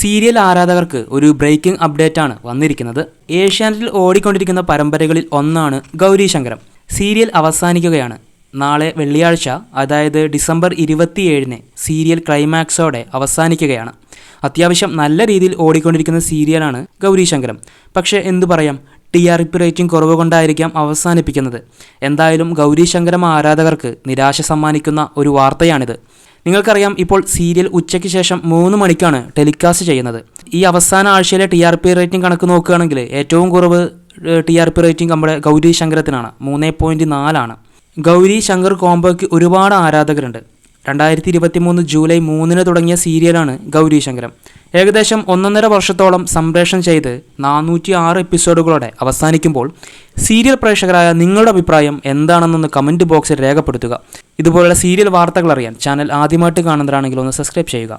Serial ആരാധകർക്ക് ഒരു breaking update ആണ് വന്നിരിക്കുന്നത്. ഏഷ്യാനെറ്റിൽ ഓടിക്കൊണ്ടിരിക്കുന്ന പരമ്പരകളിൽ ഒന്നാണ് ഗൗരി ശങ്കരം സീരിയൽ അവസാനിക്കുകയാണ്. നാളെ വെള്ളിയാഴ്ച അതായത് ഡിസംബർ ഇരുപത്തിയേഴിന് സീരിയൽ ക്ലൈമാക്സോടെ അവസാനിക്കുകയാണ്. അത്യാവശ്യം നല്ല രീതിയിൽ ഓടിക്കൊണ്ടിരിക്കുന്ന സീരിയലാണ് ഗൗരി ശങ്കരം പക്ഷേ എന്തു പറയാം? ടി ആർ പി റേറ്റിംഗ് കുറവ് കൊണ്ടായിരിക്കാം അവസാനിപ്പിക്കുന്നത്. എന്തായാലും ഗൗരി ശങ്കരം ആരാധകർക്ക് നിരാശ സമ്മാനിക്കുന്ന ഒരു വാർത്തയാണിത്. നിങ്ങൾക്കറിയാം ഇപ്പോൾ സീരിയൽ ഉച്ചയ്ക്ക് ശേഷം മൂന്ന് മണിക്കാണ് ടെലികാസ്റ്റ് ചെയ്യുന്നത്. ഈ അവസാന ആഴ്ചയിലെ ടി ആർ പി റേറ്റിംഗ് കണക്ക് നോക്കുകയാണെങ്കിൽ ഏറ്റവും കുറവ് ടി ആർ പി റേറ്റിംഗ് നമ്മുടെ ഗൗരി ശങ്കരത്തിനാണ്. മൂന്ന് പോയിന്റ് നാലാണ് ഗൗരി ശങ്കർ കോംബോയ്ക്ക് ഒരുപാട് ആരാധകരുണ്ട്. രണ്ടായിരത്തി ഇരുപത്തി മൂന്ന് ജൂലൈ മൂന്നിന് തുടങ്ങിയ സീരിയലാണ് ഗൗരീശങ്കരം. ഏകദേശം ഒന്നൊന്നര വർഷത്തോളം സംപ്രേഷണം ചെയ്ത് നാനൂറ്റി ആറ് എപ്പിസോഡുകളോടെ അവസാനിക്കുമ്പോൾ സീരിയൽ പ്രേക്ഷകരായ നിങ്ങളുടെ അഭിപ്രായം എന്താണെന്നൊന്ന് കമന്റ് ബോക്സിൽ രേഖപ്പെടുത്തുക. ഇതുപോലുള്ള സീരിയൽ വാർത്തകൾ അറിയാൻ ചാനൽ ആദ്യമായിട്ട് കാണുന്നവരാണെങ്കിൽ ഒന്ന് സബ്സ്ക്രൈബ് ചെയ്യുക.